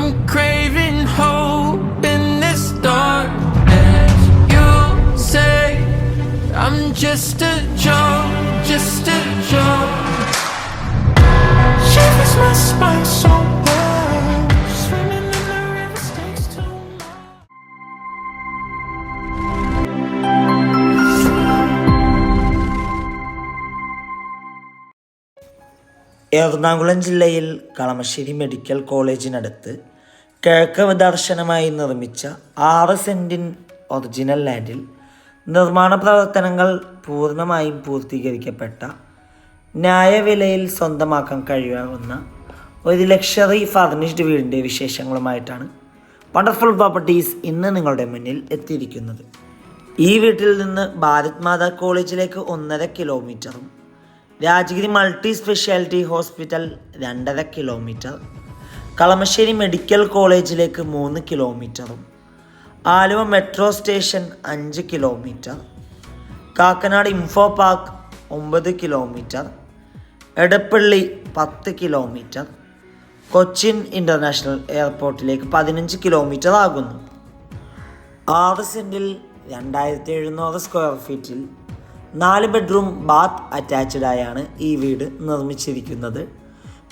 I'm craving hope in this darkness. You say I'm just a Ernakulam ജില്ലയിൽ Kalamassery medical കോളേജിനടുത്ത് കിഴക്ക് ദർശനമായി നിർമ്മിച്ച ആറ് സെന്റിൻ ഒറിജിനൽ ലാൻഡിൽ നിർമ്മാണ പ്രവർത്തനങ്ങൾ പൂർണമായും പൂർത്തീകരിക്കപ്പെട്ട ന്യായവിലയിൽ സ്വന്തമാക്കാൻ കഴിയാവുന്ന ഒരു ലക്ഷറി ഫർണിഷ്ഡ് വീടിന്റെ വിശേഷങ്ങളുമായിട്ടാണ് വണ്ടർഫുൾ പ്രോപ്പർട്ടീസ് ഇന്ന് നിങ്ങളുടെ മുന്നിൽ എത്തിയിരിക്കുന്നത്. ഈ വീട്ടിൽ നിന്ന് ഭാരത് മാതാ കോളേജിലേക്ക് ഒന്നര കിലോമീറ്ററും രാജഗിരി മൾട്ടി സ്പെഷ്യാലിറ്റി ഹോസ്പിറ്റൽ രണ്ടര കിലോമീറ്റർ കളമശ്ശേരി മെഡിക്കൽ കോളേജിലേക്ക് മൂന്ന് കിലോമീറ്ററും ആലുവ മെട്രോ സ്റ്റേഷൻ അഞ്ച് കിലോമീറ്റർ കാക്കനാട് ഇൻഫോ പാർക്ക് ഒമ്പത് കിലോമീറ്റർ എടപ്പള്ളി പത്ത് കിലോമീറ്റർ കൊച്ചിൻ ഇന്റർനാഷണൽ എയർപോർട്ടിലേക്ക് പതിനഞ്ച് കിലോമീറ്റർ ആകുന്നു. ആറ് സെന്റിൽ രണ്ടായിരത്തി എഴുന്നൂറ് സ്ക്വയർ ഫീറ്റിൽ നാല് ബെഡ്റൂം ബാത്ത് അറ്റാച്ച്ഡ് ആയാണ് ഈ വീട് നിർമ്മിച്ചിരിക്കുന്നത്.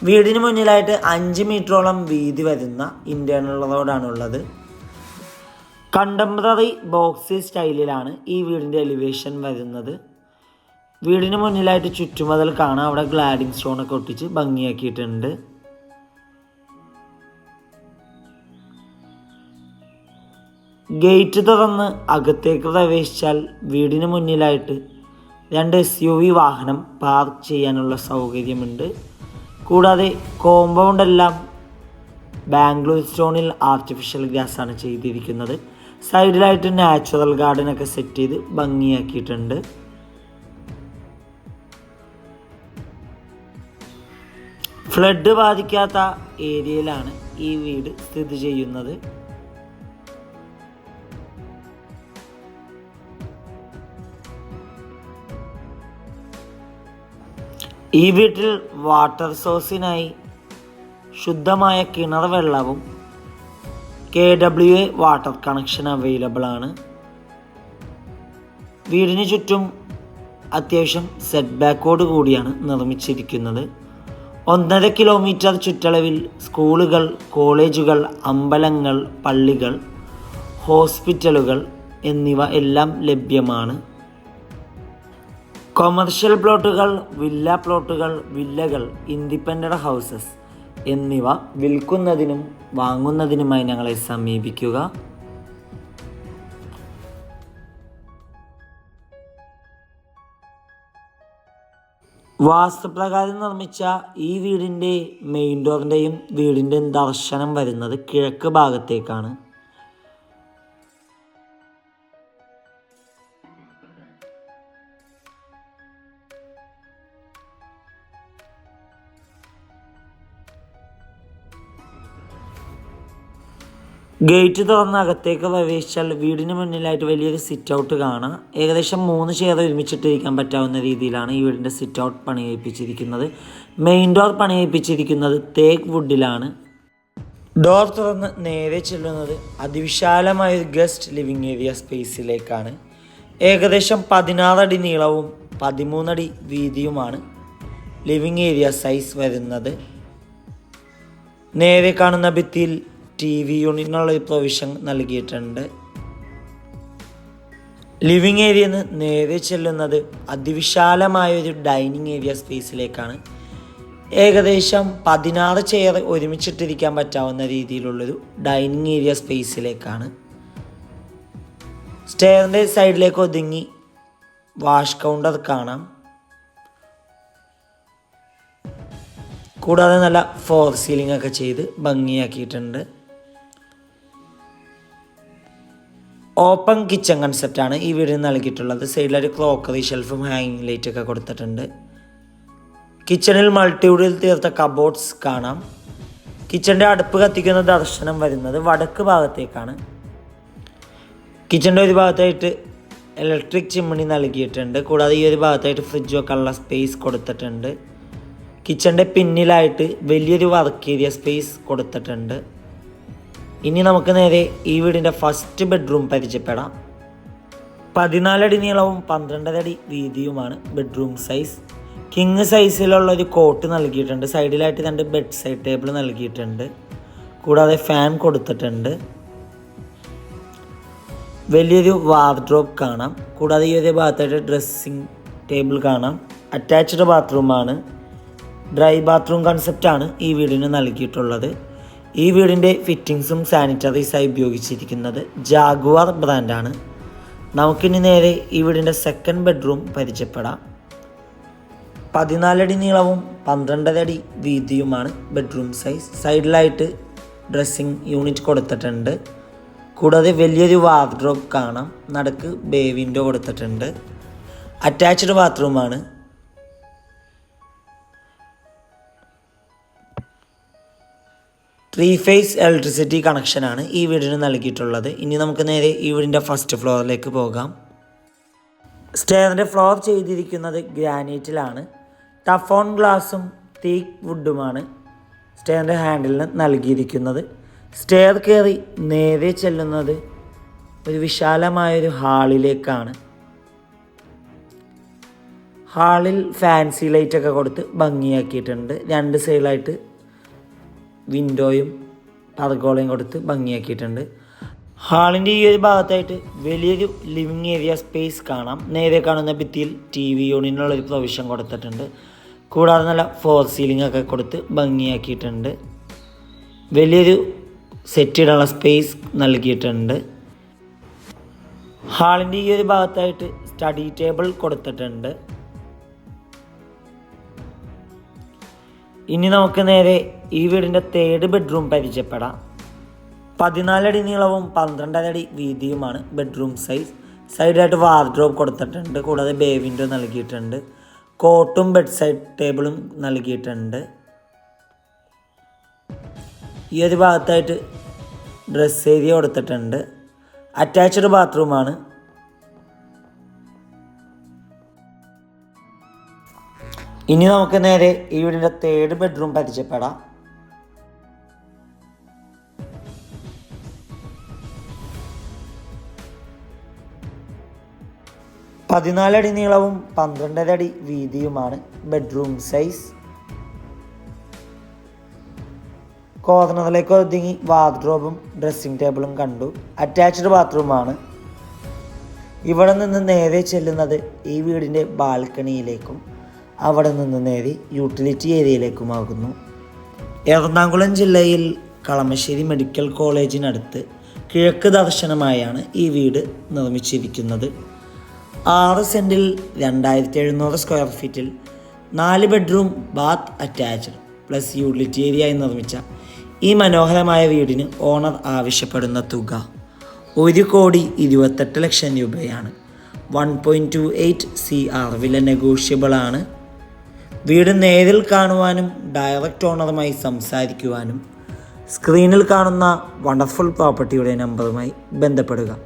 വീടിന് മുന്നിലായിട്ട് അഞ്ച് മീറ്ററോളം വീതി വരുന്ന ഇന്റേർണൽ റോഡാണുള്ളത് കണ്ടംപററി ബോക്സി സ്റ്റൈലിലാണ് ഈ വീടിന്റെ എലിവേഷൻ വരുന്നത്. വീടിന് മുന്നിലായിട്ട് ചുറ്റുമതിൽ കാണാം. അവിടെ ഗ്ലാഡിംഗ് സ്റ്റോണൊക്കെ ഒട്ടിച്ച് ഭംഗിയാക്കിയിട്ടുണ്ട്. ഗേറ്റ് തുറന്ന് അകത്തേക്ക് പ്രവേശിച്ചാൽ വീടിന് മുന്നിലായിട്ട് രണ്ട് എസ് യു വി വാഹനം പാർക്ക് ചെയ്യാനുള്ള സൗകര്യമുണ്ട്. കൂടാതെ കോമ്പൗണ്ട് എല്ലാം ബാംഗ്ലൂർ സ്റ്റോണിൽ ആർട്ടിഫിഷ്യൽ ഗ്യാസ് ആണ് ചെയ്തിരിക്കുന്നത്. സൈഡിലായിട്ട് നാച്ചുറൽ ഗാർഡൻ ഒക്കെ സെറ്റ് ചെയ്ത് ഭംഗിയാക്കിയിട്ടുണ്ട്. ഫ്ലഡ് ബാധിക്കാത്ത ഏരിയയിലാണ് ഈ വീട് സ്ഥിതി ചെയ്യുന്നത്. ഈ വീട്ടിൽ വാട്ടർ സോഴ്സിനായി ശുദ്ധമായ കിണർ വെള്ളവും K W A water connection available ആണ്. വീടിന് ചുറ്റും അത്യാവശ്യം സെറ്റ് ബാക്കോട് കൂടിയാണ് നിർമ്മിച്ചിരിക്കുന്നത്. ഒന്നര കിലോമീറ്റർ ചുറ്റളവിൽ സ്കൂളുകൾ കോളേജുകൾ അമ്പലങ്ങൾ പള്ളികൾ ഹോസ്പിറ്റലുകൾ എന്നിവ എല്ലാം ലഭ്യമാണ്. കൊമേർഷ്യൽ പ്ലോട്ടുകൾ വില്ല പ്ലോട്ടുകൾ വില്ലകൾ ഇൻഡിപെൻഡന്റ് ഹൗസസ് എന്നിവ വിൽക്കുന്നതിനും വാങ്ങുന്നതിനുമായി ഞങ്ങളെ സമീപിക്കുക. വാസ്തുപ്രകാരം നിർമ്മിച്ച ഈ വീടിന്റെ മെയിൻ ഡോറിന്റെയും വീടിന്റെയും ദർശനം വരുന്നത് കിഴക്ക് ഭാഗത്തേക്കാണ്. ഗേറ്റ് തുറന്ന് അകത്തേക്ക് പ്രവേശിച്ചാൽ വീടിന് മുന്നിലായിട്ട് വലിയൊരു സിറ്റ് ഔട്ട് കാണാം. ഏകദേശം മൂന്ന് ചെയർ ഒരുമിച്ചിട്ടിരിക്കാൻ പറ്റാവുന്ന രീതിയിലാണ് ഈ വീടിന്റെ സിറ്റ് ഔട്ട് പണിയിപ്പിച്ചിരിക്കുന്നത് മെയിൻ ഡോർ പണിയിപ്പിച്ചിരിക്കുന്നത് തേക്ക് വുഡിലാണ് ഡോർ തുറന്ന് നേരെ ചെല്ലുന്നത് അതിവിശാലമായ ഒരു ഗസ്റ്റ് ലിവിങ് ഏരിയ സ്പേസിലേക്കാണ് ഏകദേശം പതിനാറടി നീളവും പതിമൂന്നടി വീതിയുമാണ് ലിവിങ് ഏരിയ സൈസ് വരുന്നത്. നേരെ കാണുന്ന ഭിത്തിയിൽ ടി വി യൂണിറ്റിനുള്ള പ്രൊവിഷൻ നൽകിയിട്ടുണ്ട്. ലിവിങ് ഏരിയയിൽ നിന്ന് നേരെ ചെല്ലുന്നത് അതിവിശാലമായ ഒരു ഡൈനിങ് ഏരിയ സ്പേസിലേക്കാണ് ഏകദേശം പതിനാറ് ചെയർ ഒരുമിച്ചിട്ടിരിക്കാൻ പറ്റാവുന്ന രീതിയിലുള്ളൊരു ഡൈനിങ് ഏരിയ സ്പേസിലേക്കാണ് സ്റ്റെയറിന്റെ സൈഡിലേക്ക് ഒതുങ്ങി വാഷ് കൗണ്ടർ കാണാം. കൂടാതെ നല്ല ഫോർ സീലിംഗ് ഒക്കെ ചെയ്ത് ഭംഗിയാക്കിയിട്ടുണ്ട്. ഓപ്പൺ കിച്ചൺ കൺസെപ്റ്റാണ് ഈ വീടിന് നൽകിയിട്ടുള്ളത്. സൈഡിലൊരു ക്ലോക്കറി ഷെൽഫും ഹാങ്ങിങ് ലൈറ്റ് ഒക്കെ കൊടുത്തിട്ടുണ്ട്. കിച്ചണിൽ മൾട്ടിവുഡിൽ തീർത്ത കബോർഡ്സ് കാണാം. കിച്ചന്റെ അടുപ്പ് കത്തിക്കുന്ന ദർശനം വരുന്നത് വടക്ക് ഭാഗത്തേക്കാണ്. കിച്ചന്റെ ഒരു ഭാഗത്തായിട്ട് ഇലക്ട്രിക് ചിമ്മിണി നൽകിയിട്ടുണ്ട്. കൂടാതെ ഈ ഒരു ഭാഗത്തായിട്ട് ഫ്രിഡ്ജ് വെക്കാനുള്ള സ്പേസ് കൊടുത്തിട്ടുണ്ട്. കിച്ചന്റെ പിന്നിലായിട്ട് വലിയൊരു വർക്ക് ഏരിയ സ്പേസ് കൊടുത്തിട്ടുണ്ട്. ഇനി നമുക്ക് നേരെ ഈ വീടിന്റെ ഫസ്റ്റ് ബെഡ്റൂം പരിചയപ്പെടാം. പതിനാലടി നീളവും പന്ത്രണ്ടരടി വീതിയുമാണ് ബെഡ്റൂം സൈസ് കിങ് സൈസിലുള്ള ഒരു കോട്ട് നൽകിയിട്ടുണ്ട്. സൈഡിലായിട്ട് രണ്ട് ബെഡ് സൈഡ് ടേബിൾ നൽകിയിട്ടുണ്ട്. കൂടാതെ ഫാൻ കൊടുത്തിട്ടുണ്ട്. വലിയൊരു വാർഡ്രോബ് കാണാം. കൂടാതെ ഈ ഒരു ഭാഗത്തായിട്ട് ഡ്രസ്സിങ് ടേബിൾ കാണാം. അറ്റാച്ച്ഡ് ബാത്റൂമാണ് ഡ്രൈ ബാത്റൂം കൺസെപ്റ്റാണ് ഈ വീടിന് നൽകിയിട്ടുള്ളത്. ഈ വീടിന്റെ ഫിറ്റിങ്സും സാനിറ്ററീസായി ഉപയോഗിച്ചിരിക്കുന്നത് ജാഗുവാർ ബ്രാൻഡാണ് നമുക്കിനി നേരെ ഈ വീടിന്റെ സെക്കൻഡ് ബെഡ്റൂം പരിചയപ്പെടാം. പതിനാലടി നീളവും പന്ത്രണ്ടര അടി വീതിയുമാണ് ബെഡ്റൂം സൈസ് സൈഡിലായിട്ട് ഡ്രസ്സിംഗ് യൂണിറ്റ് കൊടുത്തിട്ടുണ്ട്. കൂടാതെ വലിയൊരു വാർഡ്രോബ് കാണാം. നടക്ക് ബേ വിൻഡോ കൊടുത്തിട്ടുണ്ട്. അറ്റാച്ച്ഡ് ബാത്റൂമാണ് ത്രീ ഫേസ് ഇലക്ട്രിസിറ്റി കണക്ഷനാണ് ഈ വീടിന് നൽകിയിട്ടുള്ളത്. ഇനി നമുക്ക് നേരെ ഈ വീടിന്റെ ഫസ്റ്റ് ഫ്ലോറിലേക്ക് പോകാം. സ്റ്റേറിന്റെ ഫ്ലോർ ചെയ്തിരിക്കുന്നത് ഗ്രാനൈറ്റിലാണ് ടഫോൺ ഗ്ലാസും തീക്ക് വുഡുമാണ് സ്റ്റേറിന്റെ ഹാൻഡിലിന് നൽകിയിരിക്കുന്നത്. സ്റ്റെയർ കയറി നേരെ ചെല്ലുന്നത് ഒരു വിശാലമായൊരു ഹാളിലേക്കാണ്. ഹാളിൽ ഫാൻസി ലൈറ്റൊക്കെ കൊടുത്ത് ഭംഗിയാക്കിയിട്ടുണ്ട്. രണ്ട് സൈഡിലായിട്ട് വിൻഡോയും പർഗോളയും കൊടുത്ത് ഭംഗിയാക്കിയിട്ടുണ്ട്. ഹാളിന്റെ ഈ ഒരു ഭാഗത്തായിട്ട് വലിയൊരു ലിവിങ് ഏരിയ സ്പേസ് കാണാം. നേരെ കാണുന്ന ഭിത്തിയിൽ ടി വി യൂണിറ്റിനുള്ളൊരു പ്രൊവിഷൻ കൊടുത്തിട്ടുണ്ട്. കൂടാതെ നല്ല ഫോർ സീലിംഗ് ഒക്കെ കൊടുത്ത് ഭംഗിയാക്കിയിട്ടുണ്ട്. വലിയൊരു സെറ്റ് ഇടാനുള്ള സ്പേസ് നൽകിയിട്ടുണ്ട്. ഹാളിന്റെ ഈ ഒരു ഭാഗത്തായിട്ട് സ്റ്റഡി ടേബിൾ കൊടുത്തിട്ടുണ്ട്. ഇനി നമുക്ക് നേരെ ഈ വീടിന്റെ തേർഡ് ബെഡ്റൂം പരിചയപ്പെടാം. പതിനാലടി നീളവും പന്ത്രണ്ടരടി വീതിയുമാണ് ബെഡ്റൂം സൈസ് സൈഡായിട്ട് വാർഡ്രോബ് കൊടുത്തിട്ടുണ്ട് കൂടാതെ ബേ വിൻഡോ നൽകിയിട്ടുണ്ട്. കോട്ടും ബെഡ് സൈഡ് ടേബിളും നൽകിയിട്ടുണ്ട്. ഈ ഒരു ഭാഗത്തായിട്ട് ഡ്രസ് ഏരിയ കൊടുത്തിട്ടുണ്ട്. അറ്റാച്ച്ഡ് ബാത്റൂമാണ് ഇനി നമുക്ക് നേരെ ഈ വീടിന്റെ തേർഡ് ബെഡ്റൂം പരിചയപ്പെടാം. പതിനാലടി നീളവും പന്ത്രണ്ടര അടി വീതിയുമാണ് ബെഡ്റൂം സൈസ് കോർണറിലേക്ക് ഒതുങ്ങി വാർഡ്രോബും ഡ്രസ്സിംഗ് ടേബിളും കണ്ടു. അറ്റാച്ച്ഡ് ബാത്റൂമാണ് ഇവിടെ നിന്ന് നേരെ ചെല്ലുന്നത് ഈ വീടിന്റെ ബാൽക്കണിയിലേക്കും അവിടെ നിന്ന് നേരെ യൂട്ടിലിറ്റി ഏരിയയിലേക്കുമാകുന്നു എറണാകുളം ജില്ലയിൽ കളമശ്ശേരി മെഡിക്കൽ കോളേജിനടുത്ത് കിഴക്ക് ദർശനമായാണ് ഈ വീട് നിർമ്മിച്ചിരിക്കുന്നത്. ആറ് സെന്റിൽ രണ്ടായിരത്തി എഴുന്നൂറ് സ്ക്വയർ ഫീറ്റിൽ നാല് bedroom bath attached plus utility area ആയി നിർമ്മിച്ച ഈ മനോഹരമായ വീടിന് ഓണർ ആവശ്യപ്പെടുന്ന തുക ഒരു കോടി ഇരുപത്തെട്ട് ലക്ഷം രൂപയാണ്. One point two eight C R വില നെഗോഷ്യബിൾ ആണ് വീട് നേരിൽ കാണുവാനും ഡയറക്റ്റ് ഓണറുമായി സംസാരിക്കുവാനും സ്ക്രീനിൽ കാണുന്ന വണ്ടർഫുൾ പ്രോപ്പർട്ടിയുടെ നമ്പറുമായി ബന്ധപ്പെടുക.